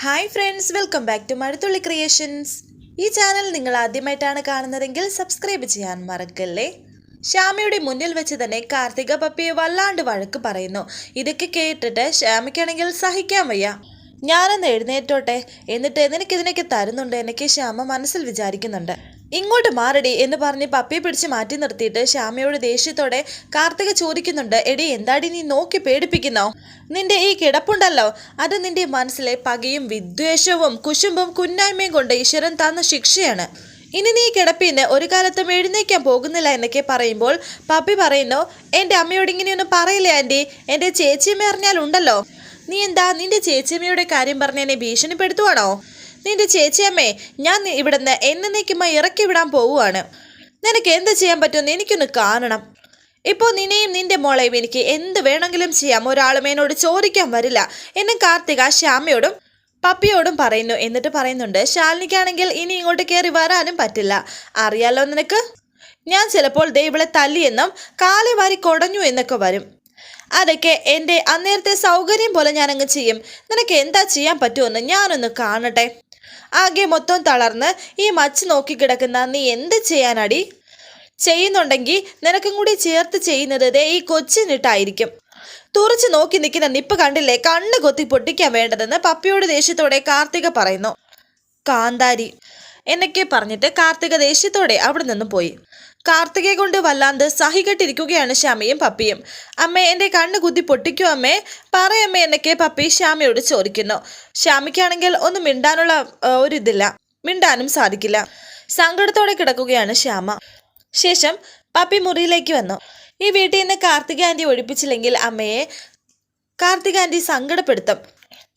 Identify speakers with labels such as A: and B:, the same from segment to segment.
A: Hi friends welcome back to Mazhathulli creations ഈ channel നിങ്ങൾ ആദ്യമായിട്ടാണ് കാണുന്നതെങ്കിൽ സബ്സ്ക്രൈബ് ചെയ്യാൻ മറക്കല്ലേ? ശ്യാമയുടെ മുന്നിൽ വെച്ച് തന്നെ കാർത്തിക പപ്പിയെ വല്ലാണ്ട് വഴക്ക് പറയുന്നു. ഇതൊക്കെ കേട്ടിട്ട് ശ്യാമയ്ക്കാണെങ്കിൽ സഹിക്കാൻ വയ്യ. ഞാനൊന്ന് എഴുന്നേറ്റോട്ടെ. എന്നിട്ട് എന്തിനൊക്കെ ഇതിനൊക്കെ തരുന്നുണ്ട് എനിക്ക് ശ്യാമ മനസ്സിൽ വിചാരിക്കുന്നുണ്ട്. ഇങ്ങോട്ട് മാറടി എന്ന് പറഞ്ഞ് പപ്പിയെ പിടിച്ച് മാറ്റി നിർത്തിയിട്ട് ശ്യാമയോട് ദേഷ്യത്തോടെ കാർത്തിക ചോദിക്കുന്നുണ്ട് എടി എന്താടി നീ നോക്കി പേടിപ്പിക്കുന്നോ? നിന്റെ ഈ കിടപ്പുണ്ടല്ലോ. അത് നിന്റെ മനസ്സിലെ പകയും വിദ്വേഷവും കുശുമ്പും കുന്നായ്മയും കൊണ്ട് ഈശ്വരൻ തന്ന ശിക്ഷയാണ്. ഇനി നീ കിടപ്പിന്ന് ഒരു കാലത്തും എഴുന്നേക്കാൻ പോകുന്നില്ല എന്നൊക്കെ പറയുമ്പോൾ പപ്പി പറയുന്നു എന്റെ അമ്മയോട് ഇങ്ങനെയൊന്നും പറയില്ല ആന്റി എന്റെ ചേച്ചിയമ്മ അറിഞ്ഞാലുണ്ടല്ലോ. നീ എന്താ നിന്റെ ചേച്ചിയമ്മയുടെ കാര്യം പറഞ്ഞ് എന്നെ ഭീഷണിപ്പെടുത്തുവാണോ? നിന്റെ ചേച്ചിയമ്മേ ഞാൻ ഇവിടുന്ന് എന്നേക്കുമായി ഇറക്കി വിടാൻ പോവുകയാണ്. നിനക്ക് എന്ത് ചെയ്യാൻ പറ്റുമെന്ന് എനിക്കൊന്ന് കാണണം. ഇപ്പോൾ നിന്നെയും നിന്റെ മോളെയും എനിക്ക് എന്ത് വേണമെങ്കിലും ചെയ്യാം. ഒരാളും എന്നോട് ചോദിക്കാൻ വരില്ല. എന്നും കാർത്തിക ശ്യാമയോടും പപ്പിയോടും പറയുന്നു. എന്നിട്ട് പറയുന്നുണ്ട് ശാലിനിക്കാണെങ്കിൽ ഇനി ഇങ്ങോട്ട് കയറി വരാനും പറ്റില്ല. അറിയാലോ നിനക്ക്? ഞാൻ ചിലപ്പോൾ ദൈവളെ തല്ലിയെന്നും കാലെ വാരി കൊടഞ്ഞു എന്നൊക്കെ വരും. അതൊക്കെ എന്റെ അന്നേരത്തെ സൗകര്യം പോലെ ഞാനങ്ങ് ചെയ്യും. നിനക്ക് എന്താ ചെയ്യാൻ പറ്റുമെന്ന് ഞാനൊന്ന് കാണട്ടെ. ആകെ മൊത്തം തളർന്ന് ഈ മച്ച് നോക്കി കിടക്കുന്ന നീ എന്ത് ചെയ്യാനടി? ചെയ്യുന്നുണ്ടെങ്കിൽ നിനക്കും കൂടി ചേർത്ത് ചെയ്യുന്നത് ദേ ഈ കൊച്ചിനിട്ടായിരിക്കും. തുറച്ചു നോക്കി നിൽക്കുന്ന നിപ്പ് കണ്ടില്ലേ? കണ്ണ് കൊത്തി പൊട്ടിക്കാൻ വേണ്ടതെന്ന് പപ്പിയോട് ദേഷ്യത്തോടെ കാർത്തിക പറയുന്നു. കാന്താരി എന്നൊക്കെ പറഞ്ഞിട്ട് കാർത്തിക ദേഷ്യത്തോടെ അവിടെ നിന്നും പോയി. കാർത്തികയെ കൊണ്ട് വല്ലാണ്ട് സഹികെട്ടിരിക്കുകയാണ് ശ്യാമയും പപ്പിയും. അമ്മ എന്റെ കണ്ണ് കുത്തി പൊട്ടിക്കോ അമ്മേ? പറയമ്മേ എന്നൊക്കെ പപ്പി ശ്യാമയോട് ചോദിക്കുന്നു. ശ്യാമയ്ക്കാണെങ്കിൽ ഒന്നും മിണ്ടാനുള്ള ഒരിതില്ല. മിണ്ടാനും സാധിക്കില്ല. സങ്കടത്തോടെ കിടക്കുകയാണ് ശ്യാമ. ശേഷം പപ്പി മുറിയിലേക്ക് വന്നു. ഈ വീട്ടിൽ നിന്ന് കാർത്തിക ആന്റി ഒഴിപ്പിച്ചില്ലെങ്കിൽ അമ്മയെ കാർത്തിക സങ്കടപ്പെടുത്തും.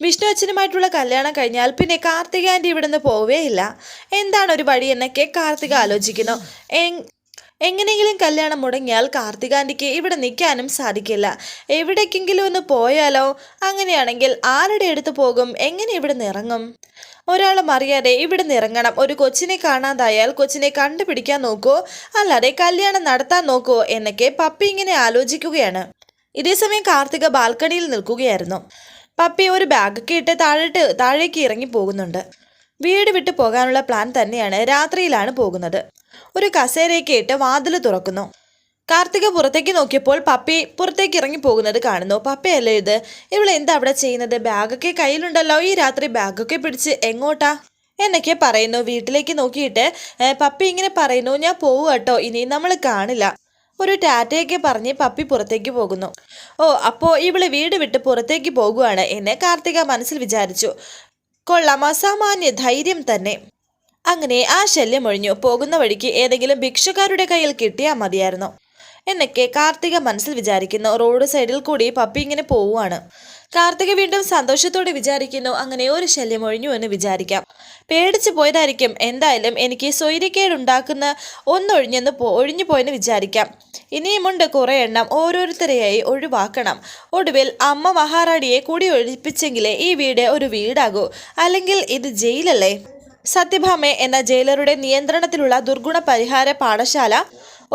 A: വിഷ്ണു അച്ഛനുമായിട്ടുള്ള കല്യാണം കഴിഞ്ഞാൽ പിന്നെ കാർത്തിക ആന്റി ഇവിടുന്ന് പോവേയില്ല. എന്താണ് ഒരു വഴി എന്നൊക്കെ കാർത്തിക ആലോചിക്കുന്നു. എങ്ങനെയെങ്കിലും കല്യാണം മുടങ്ങിയാൽ കാർത്തികാന്റിക്ക് ഇവിടെ നിൽക്കാനും സാധിക്കില്ല. എവിടേക്കെങ്കിലും ഒന്ന് പോയാലോ? അങ്ങനെയാണെങ്കിൽ ആരുടെ അടുത്ത് പോകും? എങ്ങനെ ഇവിടെ നിറങ്ങും ഒരാളും അറിയാതെ ഇവിടെ നിറങ്ങണം ഒരു കൊച്ചിനെ കാണാതായാൽ കൊച്ചിനെ കണ്ടുപിടിക്കാൻ നോക്കുമോ അല്ലാതെ കല്യാണം നടത്താൻ നോക്കുമോ എന്നൊക്കെ പപ്പി ഇങ്ങനെ ആലോചിക്കുകയാണ്. ഇതേസമയം കാർത്തിക ബാൽക്കണിയിൽ നിൽക്കുകയായിരുന്നു. പപ്പി ഒരു ബാഗൊക്കെ ഇട്ട് താഴോട്ട് താഴേക്ക് ഇറങ്ങി പോകുന്നുണ്ട്. വീട് വിട്ട് പോകാനുള്ള പ്ലാൻ തന്നെയാണ് രാത്രിയിലാണ് പോകുന്നത്. ഒരു കസേരയൊക്കെ ഇട്ട് വാതിൽ തുറക്കുന്നു. കാർത്തിക പുറത്തേക്ക് നോക്കിയപ്പോൾ പപ്പി പുറത്തേക്ക് ഇറങ്ങി പോകുന്നത് കാണുന്നു. പപ്പയല്ലേ ഇത്? ഇവൾ എന്താ അവിടെ ചെയ്യുന്നത്? ബാഗൊക്കെ കയ്യിലുണ്ടല്ലോ. ഈ രാത്രി ബാഗൊക്കെ പിടിച്ച് എങ്ങോട്ടാ? എന്നൊക്കെ പറയുന്നു. വീട്ടിലേക്ക് നോക്കിയിട്ട് പപ്പി ഇങ്ങനെ പറയുന്നു. ഞാൻ പോവുക കേട്ടോ. ഇനി നമ്മൾ കാണില്ല. ഒരു ടാറ്റയൊക്കെ പറഞ്ഞ് പപ്പി പുറത്തേക്ക് പോകുന്നു. ഓ അപ്പോൾ ഇവൾ വീട് വിട്ട് പുറത്തേക്ക് പോകുവാണ് എന്നെ കാർത്തിക മനസ്സിൽ വിചാരിച്ചു. കൊള്ളാം അസാമാന്യ ധൈര്യം തന്നെ. അങ്ങനെ ആ ശല്യം ഒഴിഞ്ഞു. പോകുന്ന വഴിക്ക് ഏതെങ്കിലും ഭിക്ഷക്കാരുടെ കയ്യിൽ കിട്ടിയാൽ മതിയായിരുന്നു. എന്നൊക്കെ കാർത്തിക മനസ്സിൽ വിചാരിക്കുന്നു. റോഡ് സൈഡിൽ കൂടി പപ്പി ഇങ്ങനെ പോവുകയാണ്. കാർത്തിക വീണ്ടും സന്തോഷത്തോടെ വിചാരിക്കുന്നു അങ്ങനെ ഒരു ശല്യം ഒഴിഞ്ഞു എന്ന് വിചാരിക്കാം. പേടിച്ചു പോയതായിരിക്കും. എന്തായാലും എനിക്ക് സ്വൈര്യക്കേടുണ്ടാക്കുന്ന ഒന്നൊഴിഞ്ഞെന്ന് പോ ഒഴിഞ്ഞു പോയെന്ന് വിചാരിക്കാം. ഇനിയുമുണ്ട് കുറേ എണ്ണം ഓരോരുത്തരെയായി ഒഴിവാക്കണം. ഒടുവിൽ അമ്മ മഹാറാണിയെ കൂടി ഒഴിപ്പിച്ചെങ്കിലേ ഈ വീട് ഒരു വീടാകൂ. അല്ലെങ്കിൽ ഇത് ജയിലല്ലേ? സത്യഭാമെ എന്ന ജയിലറുടെ നിയന്ത്രണത്തിലുള്ള ദുർഗുണ പരിഹാര പാഠശാല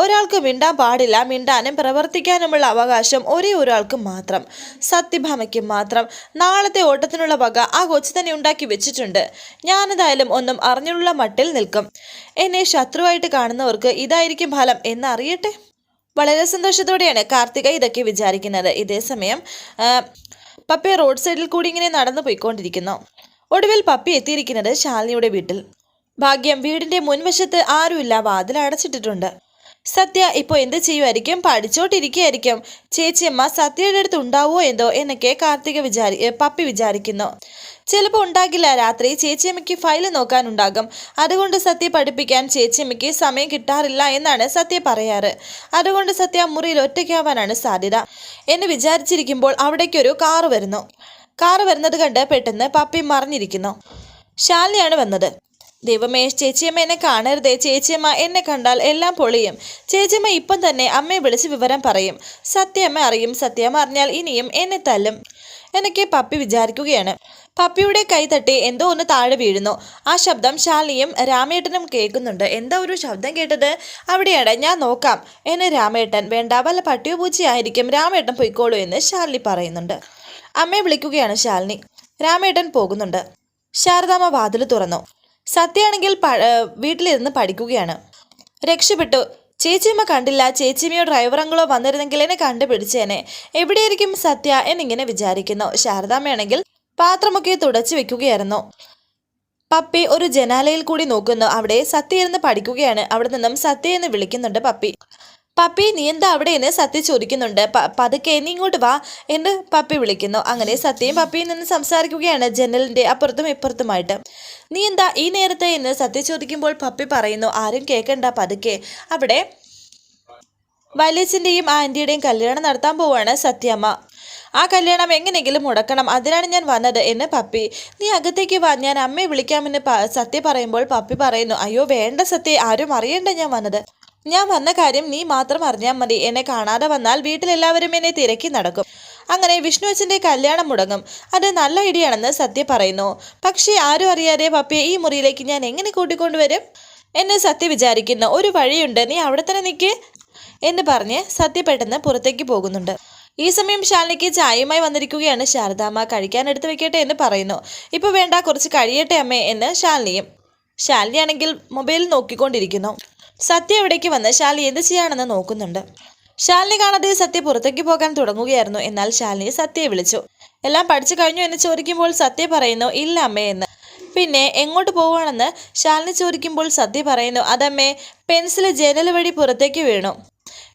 A: ഒരാൾക്ക് മിണ്ടാൻ പാടില്ല മിണ്ടാനും പ്രവർത്തിക്കാനുമുള്ള അവകാശം ഒരേ ഒരാൾക്ക് മാത്രം. സത്യഭാമയ്ക്ക് മാത്രം. നാളത്തെ ഓട്ടത്തിനുള്ള വക ആ കൊച്ചു തന്നെ ഉണ്ടാക്കി വെച്ചിട്ടുണ്ട്. ഞാനെന്തായാലും ഒന്നും അറിഞ്ഞുള്ള മട്ടിൽ നിൽക്കും. എന്നെ ശത്രുവായിട്ട് കാണുന്നവർക്ക് ഇതായിരിക്കും ഫലം എന്നറിയട്ടെ വളരെ സന്തോഷത്തോടെയാണ് കാർത്തിക ഇതൊക്കെ വിചാരിക്കുന്നത്. ഇതേസമയം പപ്പയെ പപ്പി റോഡ് സൈഡിൽ കൂടി ഇങ്ങനെ നടന്നു പോയിക്കൊണ്ടിരിക്കുന്നു. ഒടുവിൽ പപ്പി എത്തിയിരിക്കുന്നത് ശാലിനിയുടെ വീട്ടിൽ. ഭാഗ്യം വീടിന്റെ മുൻവശത്ത് ആരുമില്ല വാതിൽ അടച്ചിട്ടിട്ടുണ്ട്. സത്യ ഇപ്പോൾ എന്ത് ചെയ്യുമായിരിക്കും പഠിച്ചോട്ടിരിക്കുകയായിരിക്കും ചേച്ചിയമ്മ സത്യയുടെ അടുത്ത് ഉണ്ടാവുമോ എന്തോ? എന്നൊക്കെ കാർത്തിക വിചാരി പപ്പി വിചാരിക്കുന്നു. ചിലപ്പോൾ ഉണ്ടാകില്ല. രാത്രി ചേച്ചിയമ്മയ്ക്ക് ഫയൽ നോക്കാനുണ്ടാകും. അതുകൊണ്ട് സത്യ പഠിപ്പിക്കാൻ ചേച്ചിയമ്മയ്ക്ക് സമയം കിട്ടാറില്ല എന്നാണ് സത്യ പറയാറ്. അതുകൊണ്ട് സത്യ മുറിയിൽ ഒറ്റയ്ക്കാവാനാണ് സാധ്യത. എന്ന് വിചാരിച്ചിരിക്കുമ്പോൾ അവിടേക്കൊരു കാറ് വരുന്നു. കാറ് വരുന്നത് കണ്ട് പെട്ടെന്ന് പപ്പി മറിഞ്ഞിരിക്കുന്നു. ശാലിനിയാണ് വന്നത്. ദൈവമേ ചേച്ചിയമ്മ എന്നെ കാണരുതേ. ചേച്ചിയമ്മ എന്നെ കണ്ടാൽ എല്ലാം പൊളിയും. ചേച്ചിയമ്മ ഇപ്പം തന്നെ അമ്മയെ വിളിച്ച് വിവരം പറയും. സത്യമ്മ അറിയും. സത്യമ്മ അറിഞ്ഞാൽ ഇനിയും എന്നെ തല്ലും. എന്നൊക്കെ പപ്പി വിചാരിക്കുകയാണ്. പപ്പിയുടെ കൈ തട്ടി എന്തോ ഒന്ന് താഴെ വീഴുന്നു. ആ ശബ്ദം ശാലിനിയും രാമേട്ടനും കേൾക്കുന്നുണ്ട്. എന്താ ഒരു ശബ്ദം കേട്ടത്? അവിടെയാണ്. ഞാൻ നോക്കാം. എന്നെ രാമേട്ടൻ വേണ്ട. വല്ല പട്ടിയോ പൂച്ചയായിരിക്കും രാമേട്ടൻ പൊയ്ക്കോളൂ എന്ന് ശാലിനി പറയുന്നുണ്ട്. അമ്മയെ വിളിക്കുകയാണ് ശാലിനി. രാമേട്ടൻ പോകുന്നുണ്ട്. ശാരദാമ്മ വാതിൽ തുറന്നു. സത്യയാണെങ്കിൽ വീട്ടിലിരുന്ന് പഠിക്കുകയാണ്. രക്ഷപ്പെട്ടു. ചേച്ചിയമ്മ കണ്ടില്ല. ചേച്ചിയമ്മയോ ഡ്രൈവറങ്ങളോ വന്നിരുന്നെങ്കിൽ എന്നെ കണ്ടുപിടിച്ചേനെ. എവിടെയായിരിക്കും സത്യ എന്നിങ്ങനെ വിചാരിക്കുന്നു. ശാരദാമ്മയാണെങ്കിൽ പാത്രമൊക്കെ തുടച്ചു വെക്കുകയായിരുന്നു. പപ്പി ഒരു ജനാലയിൽ കൂടി നോക്കുന്നു. അവിടെ സത്യ ഇരുന്ന് പഠിക്കുകയാണ്. അവിടെ നിന്നും സത്യ എന്ന് വിളിക്കുന്നുണ്ട് പപ്പി. പപ്പി നീ എന്താ അവിടെ എന്ന് സത്യ ചോദിക്കുന്നുണ്ട്. പതുക്കെ നീ ഇങ്ങോട്ട് വാ എന്ന് പപ്പി വിളിക്കുന്നു. അങ്ങനെ സത്യയും പപ്പിയും നിന്ന് സംസാരിക്കുകയാണ് ജനലിന്റെ അപ്പുറത്തും ഇപ്പുറത്തുമായിട്ട്. നീ എന്താ ഈ നേരത്തെ എന്ന് സത്യ ചോദിക്കുമ്പോൾ പപ്പി പറയുന്നു ആരും കേൾക്കണ്ട പതുക്കെ. അവിടെ വലിയച്ഛന്റെയും ആന്റിയുടെയും കല്യാണം നടത്താൻ പോവാണ് സത്യമ്മ ആ കല്യാണം എങ്ങനെയെങ്കിലും മുടക്കണം അതിനാണ് ഞാൻ വന്നത് എന്ന് പപ്പി. നീ അകത്തേക്ക് വാ ഞാൻ അമ്മയെ വിളിക്കാമെന്ന് സത്യ പറയുമ്പോൾ പപ്പി പറയുന്നു അയ്യോ വേണ്ട സത്യ ആരും അറിയണ്ട ഞാൻ വന്നത്. ഞാൻ വന്ന കാര്യം നീ മാത്രം അറിഞ്ഞാൽ മതി. എന്നെ കാണാതെ വന്നാൽ വീട്ടിലെല്ലാവരും എന്നെ തിരക്കി നടക്കും. അങ്ങനെ വിഷ്ണു അച്ഛന്റെ കല്യാണം മുടങ്ങും. അത് നല്ല ഐഡിയാണെന്ന് സത്യ പറയുന്നു. പക്ഷേ ആരും അറിയാതെ പപ്പയെ ഈ മുറിയിലേക്ക് ഞാൻ എങ്ങനെ കൂട്ടിക്കൊണ്ടുവരും? എന്നെ സത്യ വിചാരിക്കുന്നു. ഒരു വഴിയുണ്ട്. നീ അവിടെ തന്നെ നിൽക്ക് എന്ന് പറഞ്ഞ് സത്യ പെട്ടെന്ന് പുറത്തേക്ക് പോകുന്നുണ്ട്. ഈ സമയം ശാലിനിക്ക് ചായയുമായി വന്നിരിക്കുകയാണ് ശാരദാമ്മ. കഴിക്കാൻ എടുത്തു വെക്കട്ടെ എന്ന് പറയുന്നു. ഇപ്പൊ വേണ്ട കുറച്ച് കഴിയട്ടെ അമ്മേ എന്ന് ശാലിനിയും ശാലിനിയാണെങ്കിൽ മൊബൈൽ നോക്കിക്കൊണ്ടിരിക്കുന്നു. സത്യ എവിടേക്ക് വന്ന് ശാലി എന്ത് ചെയ്യാണെന്ന് നോക്കുന്നുണ്ട്. ശാലിനി കാണാതെ സത്യ പുറത്തേക്ക് പോകാൻ തുടങ്ങുകയായിരുന്നു. എന്നാൽ ശാലിനി സത്യയെ വിളിച്ചു. എല്ലാം പഠിച്ചു കഴിഞ്ഞു എന്ന് ചോദിക്കുമ്പോൾ സത്യ പറയുന്നു ഇല്ല അമ്മേ എന്ന്. പിന്നെ എങ്ങോട്ട് പോവുകയാണെന്ന് ശാലിനി ചോദിക്കുമ്പോൾ സത്യ പറയുന്നു അതമ്മേ പെൻസിൽ ജനൽ വഴി പുറത്തേക്ക് വീണു.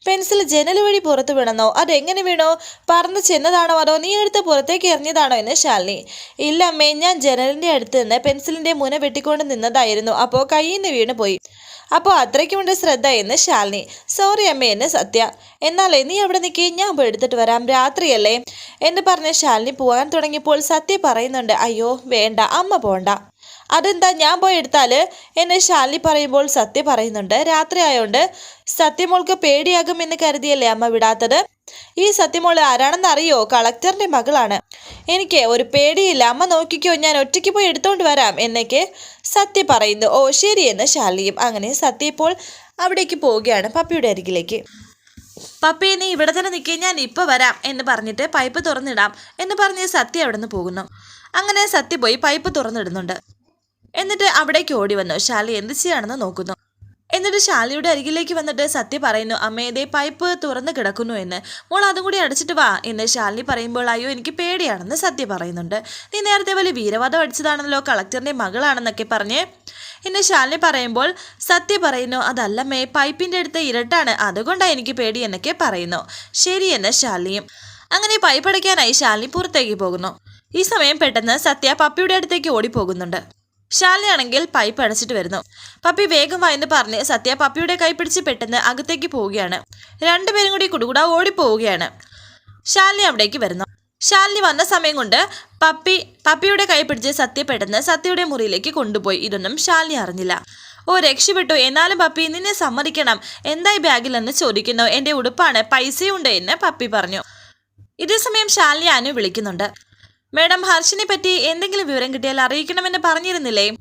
A: പെൻസിൽ ജനൽ വഴി പുറത്ത് വീണെന്നോ? അതെങ്ങനെ വീണോ? പറന്ന് ചെന്നതാണോ അതോ നീ എടുത്ത് പുറത്തേക്ക് എറിഞ്ഞതാണോ എന്ന് ശാലിനി. ഇല്ല അമ്മേ ഞാൻ ജനലിന്റെ അടുത്ത് നിന്ന് പെൻസിലിന്റെ മുന വെട്ടിക്കൊണ്ട് നിന്നതായിരുന്നു. അപ്പോൾ കയ്യിൽ നിന്ന് വീണ് പോയി. അപ്പോൾ അത്രയ്ക്കുമുണ്ട് ശ്രദ്ധ എന്ന് ശാലിനി. സോറി അമ്മേ എന്ന് സത്യ. എന്നാലേ നീ അവിടെ നിൽക്കി ഞാൻ പോയി എടുത്തിട്ട് വരാം. രാത്രിയല്ലേ? എന്ന് പറഞ്ഞ് ശാലിനി പോകാൻ തുടങ്ങിയപ്പോൾ സത്യ പറയുന്നുണ്ട് അയ്യോ വേണ്ട. അമ്മ പോണ്ട. അതെന്താ? ഞാൻ പോയി എടുത്താൽ എന്നെ ശാലിനി പറയുമ്പോൾ സത്യ പറയുന്നുണ്ട് രാത്രി ആയോണ്ട് സത്യമോൾക്ക് പേടിയാകുമെന്ന് കരുതിയല്ലേ അമ്മ വിടാത്തത്? ഈ സത്യമോൾ ആരാണെന്ന് അറിയോ? കളക്ടറിന്റെ മകളാണ്. എനിക്ക് ഒരു പേടിയില്ല. അമ്മ നോക്കിക്കോ ഞാൻ ഒറ്റയ്ക്ക് പോയി എടുത്തോണ്ട് വരാം എന്നൊക്കെ സത്യ പറയുന്നു. ഓ ശരിയെന്ന് ശാലിയും അങ്ങനെ സത്യ ഇപ്പോൾ അവിടേക്ക് പോവുകയാണ് പപ്പിയുടെ അരികിലേക്ക്. പപ്പി നീ ഇവിടെ തന്നെ നിൽക്കേ ഞാൻ ഇപ്പോൾ വരാം എന്ന് പറഞ്ഞിട്ട് പൈപ്പ് തുറന്നിടാം എന്ന് പറഞ്ഞ് സത്യ അവിടെ നിന്ന് പോകുന്നു. അങ്ങനെ സത്യ പോയി പൈപ്പ് തുറന്നിടുന്നുണ്ട്. എന്നിട്ട് അവിടേക്ക് ഓടി വന്നു. ശാലി എന്ത് ചെയ്യാണെന്ന് നോക്കുന്നു. എന്നിട്ട് ശാലിയുടെ അരികിലേക്ക് വന്നിട്ട് സത്യ പറയുന്നു അമ്മേ ദേ പൈപ്പ് തുറന്ന് കിടക്കുന്നു എന്ന്. മോൾ അതും കൂടി അടച്ചിട്ട് വാ എന്ന് ശാലിനി പറയുമ്പോൾ അയ്യോ എനിക്ക് പേടിയാണെന്ന് സത്യ പറയുന്നുണ്ട്. നീ നേരത്തെ വലിയ വീരവാദം അടിച്ചതാണല്ലോ കളക്ടറിന്റെ മകളാണെന്നൊക്കെ പറഞ്ഞ്? എന്നെ ശാലിനി പറയുമ്പോൾ സത്യ പറയുന്നു അതല്ലമ്മേ പൈപ്പിന്റെ അടുത്ത് ഇരട്ടാണ് അതുകൊണ്ടാണ് എനിക്ക് പേടി എന്നൊക്കെ പറയുന്നു. ശരിയെന്ന് ശാലിനിയും അങ്ങനെ പൈപ്പ് അടയ്ക്കാനായി ശാലിനി പുറത്തേക്ക് പോകുന്നു. ഈ സമയം പെട്ടെന്ന് സത്യ പപ്പിയുടെ അടുത്തേക്ക് ഓടിപ്പോകുന്നുണ്ട്. ശാലിനിയാണെങ്കിൽ പൈപ്പ് അടച്ചിട്ട് വരുന്നു. പപ്പി വേഗം വായെന്ന് പറഞ്ഞ് സത്യ പപ്പിയുടെ കൈ പിടിച്ച് പെട്ടെന്ന് അകത്തേക്ക് പോവുകയാണ്. രണ്ടുപേരും കൂടി കുടുകുടാ ഓടിപ്പോവുകയാണ്. ശാലിനി അവിടേക്ക് വരുന്നു. ശാലിനി വന്ന സമയം കൊണ്ട് പപ്പി പപ്പിയുടെ കൈ പിടിച്ച് സത്യ പെട്ടെന്ന് സത്യയുടെ മുറിയിലേക്ക് കൊണ്ടുപോയി. ഇതൊന്നും ശാലിനി അറിഞ്ഞില്ല. ഓ രക്ഷപ്പെട്ടു. എന്നാലും പപ്പി നിന്നെ സമ്മതിക്കണം. എന്തായി ബാഗിലെന്ന് ചോദിക്കുന്നു. എന്റെ ഉടുപ്പാണ്. പൈസയുണ്ട് എന്ന് പപ്പി പറഞ്ഞു. ഇതേ സമയം ശാലിനി അനു വിളിക്കുന്നുണ്ട്. മേഡം ഹർഷിനെ പറ്റി എന്തെങ്കിലും വിവരം കിട്ടിയാൽ അറിയിക്കണമെന്ന് പറഞ്ഞിരുന്നില്ലേ?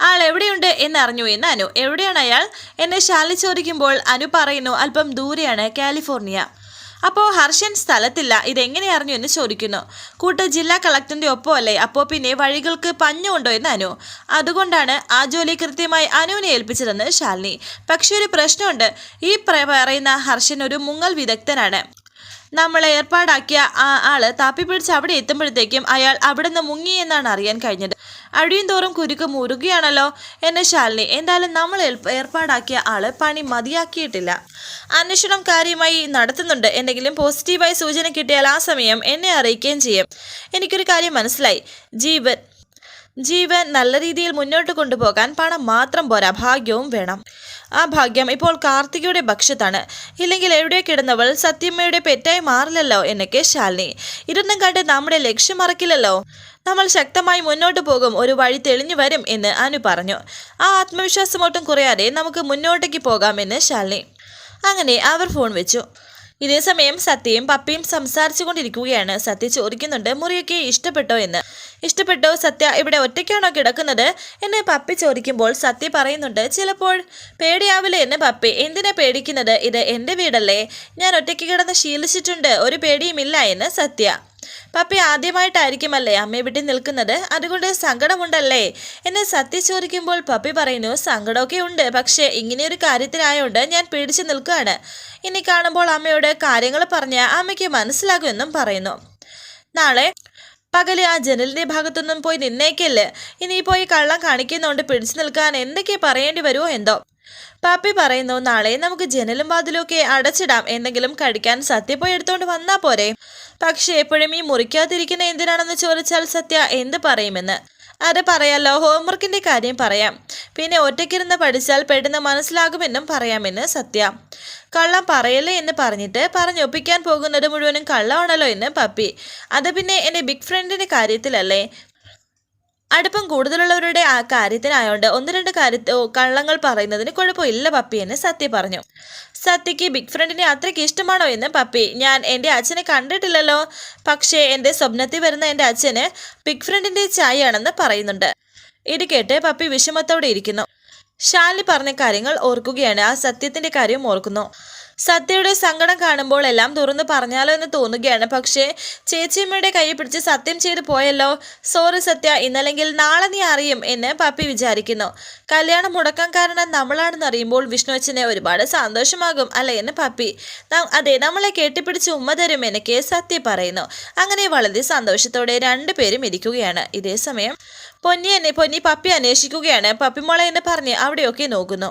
A: ആൾ എവിടെയുണ്ട് എന്ന് അറിഞ്ഞു എന്ന് അനു. എവിടെയാണ് അയാൾ? എന്നെ ശാലി ചോദിക്കുമ്പോൾ അനു പറയുന്നു അല്പം ദൂരെയാണ് കാലിഫോർണിയ. അപ്പോൾ ഹർഷൻ സ്ഥലത്തില്ല ഇതെങ്ങനെ അറിഞ്ഞു എന്ന് ചോദിക്കുന്നു. കൂട്ട് ജില്ലാ കളക്ടറിന്റെ ഒപ്പമല്ലേ അപ്പോൾ പിന്നെ വഴികൾക്ക് പഞ്ഞുണ്ടോ എന്ന് അനു. അതുകൊണ്ടാണ് ആ ജോലി കൃത്യമായി അനുവിനെ ഏൽപ്പിച്ചതെന്ന് ശാലിനി. പക്ഷെ ഒരു പ്രശ്നമുണ്ട്. ഈ പറയുന്ന ഹർഷൻ ഒരു മുങ്ങൽ വിദഗ്ധനാണ്. നമ്മൾ ഏർപ്പാടാക്കിയ ആ ആൾ താപ്പി പിടിച്ച് അവിടെ എത്തുമ്പോഴത്തേക്കും അയാൾ അവിടെ നിന്ന് മുങ്ങി എന്നാണ് അറിയാൻ കഴിഞ്ഞത്. അഴിയും തോറും കുരുക്ക് മുറുകയാണല്ലോ. എന്നെ ശാലിനി എന്തായാലും നമ്മൾ ഏർപ്പാടാക്കിയ ആൾ പണി മതിയാക്കിയിട്ടില്ല. അന്വേഷണം കാര്യമായി നടത്തുന്നുണ്ട്. എന്തെങ്കിലും പോസിറ്റീവായി സൂചന കിട്ടിയാൽ ആ സമയം എന്നെ അറിയിക്കുകയും ചെയ്യും. എനിക്കൊരു കാര്യം മനസ്സിലായി. ജീവൻ ജീവൻ നല്ല രീതിയിൽ മുന്നോട്ട് കൊണ്ടുപോകാൻ പണം മാത്രം പോരാ. ഭാഗ്യവും വേണം. ആ ഭാഗ്യം ഇപ്പോൾ കാർത്തികയുടെ ഭക്ഷ്യത്താണ് ഇല്ലെങ്കിൽ എവിടെ കിടന്നവൾ സത്യമ്മയുടെ പെറ്റായി മാറില്ലല്ലോ എന്നൊക്കെ ശാലിനി. ഇരുന്നും കണ്ട് നമ്മുടെ ലക്ഷ്യം മറക്കില്ലല്ലോ. നമ്മൾ ശക്തമായി മുന്നോട്ട് പോകും. ഒരു വഴി തെളിഞ്ഞു വരും എന്ന് അനു പറഞ്ഞു. ആ ആത്മവിശ്വാസം ഒട്ടും കുറയാതെ നമുക്ക് മുന്നോട്ടേക്ക് പോകാമെന്ന് ശാലിനി. അങ്ങനെ അവർ ഫോൺ വെച്ചു. ഇതേ സമയം സത്യയും പപ്പിയും സംസാരിച്ചു കൊണ്ടിരിക്കുകയാണ് സത്യ ചോദിക്കുന്നുണ്ട് മുറിയൊക്കെ ഇഷ്ടപ്പെട്ടോ എന്ന്? ഇഷ്ടപ്പെട്ടോ? സത്യ ഇവിടെ ഒറ്റയ്ക്കാണോ കിടക്കുന്നത്? എന്ന് പപ്പി ചോദിക്കുമ്പോൾ സത്യ പറയുന്നുണ്ട് ചിലപ്പോൾ പേടിയാവില്ലേ എന്ന് പപ്പി? എന്തിനാ പേടിക്കുന്നത്? ഇത് എന്റെ വീടല്ലേ? ഞാൻ ഒറ്റയ്ക്ക് കിടന്ന് ശീലിച്ചിട്ടുണ്ട് ഒരു പേടിയുമില്ല എന്ന് സത്യ. പപ്പി ആദ്യമായിട്ടായിരിക്കുമല്ലേ അമ്മയെ വിട്ടി നിൽക്കുന്നത്? അതുകൊണ്ട് സങ്കടമുണ്ടല്ലേ? എന്നെ സത്യം ചോദിക്കുമ്പോൾ പപ്പി പറയുന്നു സങ്കടമൊക്കെ ഉണ്ട്. പക്ഷേ ഇങ്ങനെയൊരു കാര്യത്തിനായോണ്ട് ഞാൻ പേടിച്ചു നിൽക്കുകയാണ്. ഇനി കാണുമ്പോൾ അമ്മയോട് കാര്യങ്ങൾ പറഞ്ഞ് അമ്മയ്ക്ക് മനസ്സിലാകുമെന്നും പറയുന്നു. നാളെ പകൽ ആ ജനലിന്റെ ഭാഗത്തൊന്നും പോയി നിന്നേക്കല്ലേ. ഇനി പോയി കള്ളം കാണിക്കുന്നോണ്ട് പിടിച്ചു നിൽക്കാൻ എന്തൊക്കെ പറയേണ്ടി വരുമോ എന്തോ. പാപ്പി പറയുന്നു നാളെ നമുക്ക് ജനലും വാതിലും ഒക്കെ അടച്ചിടാം. എന്തെങ്കിലും കഴിക്കാൻ സത്യ പോയി എടുത്തോണ്ട് വന്നാ പോരെ. പക്ഷെ എപ്പോഴും ഈ മുറിക്കാതിരിക്കുന്ന എന്തിനാണെന്ന് ചോദിച്ചാൽ സത്യ എന്ത് പറയുമെന്ന്. അത് പറയാലോ ഹോംവർക്കിന്റെ കാര്യം പറയാം. പിന്നെ ഒറ്റയ്ക്കിരുന്ന് പഠിച്ചാൽ പെട്ടെന്ന് മനസ്സിലാകുമെന്നും പറയാമെന്ന് സത്യ. കള്ളം പറയല്ലേ എന്ന് പറഞ്ഞിട്ട് പറഞ്ഞൊപ്പിക്കാൻ പോകുന്നത് മുഴുവനും കള്ളമാണല്ലോ എന്ന് പപ്പി. അത് പിന്നെ എന്റെ ബിഗ് ഫ്രണ്ടിന്റെ കാര്യത്തിലല്ലേ? അടുപ്പം കൂടുതലുള്ളവരുടെ ആ കാര്യത്തിനായോണ്ട് ഒന്ന് രണ്ട് കാര്യത്തിൽ കള്ളങ്ങൾ പറയുന്നതിന് കുഴപ്പമില്ല പപ്പി എന്ന് സത്യ പറഞ്ഞു. സത്യക്ക് ബിഗ് ഫ്രണ്ടിനെ അത്രയ്ക്ക് ഇഷ്ടമാണോ എന്ന് പപ്പി ഞാൻ എന്റെ അച്ഛനെ കണ്ടിട്ടില്ലല്ലോ. പക്ഷേ എന്റെ സ്വപ്നത്തിൽ വരുന്ന എന്റെ അച്ഛന് ബിഗ് ഫ്രണ്ടിന്റെ ചായയാണെന്ന് പറയുന്നുണ്ട്. ഇത് കേട്ട് പപ്പി വിഷമത്തോടെ ഇരിക്കുന്നു. ഷാലി പറഞ്ഞ കാര്യങ്ങൾ ഓർക്കുകയാണ്. ആ സത്യത്തിന്റെ കാര്യം ഓർക്കുന്നു. സത്യയുടെ സങ്കടം കാണുമ്പോൾ എല്ലാം തുറന്നു പറഞ്ഞാലോ എന്ന് തോന്നുകയാണ്. പക്ഷേ ചേച്ചിയമ്മയുടെ കൈ പിടിച്ച് സത്യം ചെയ്തു പോയല്ലോ. സോറി സത്യ ഇന്നല്ലെങ്കിൽ നാളെ നീ അറിയും എന്ന് പപ്പി വിചാരിക്കുന്നു. കല്യാണം മുടക്കാൻ കാരണം നമ്മളാണെന്ന് അറിയുമ്പോൾ വിഷ്ണു അച്ഛനെ ഒരുപാട് സന്തോഷമാകും അല്ലേ എന്ന് പപ്പി. അതെ നമ്മളെ കെട്ടിപ്പിടിച്ച് ഉമ്മ തരും എനിക്ക് സത്യ പറയുന്നു. അങ്ങനെ വളരെ സന്തോഷത്തോടെ രണ്ടുപേരും ഇരിക്കുകയാണ്. ഇതേ സമയം പൊന്നി എന്നെ പൊന്നി പപ്പി അന്വേഷിക്കുകയാണ്. പപ്പിമോളെ എന്ന് പറഞ്ഞ് അവിടെയൊക്കെ നോക്കുന്നു.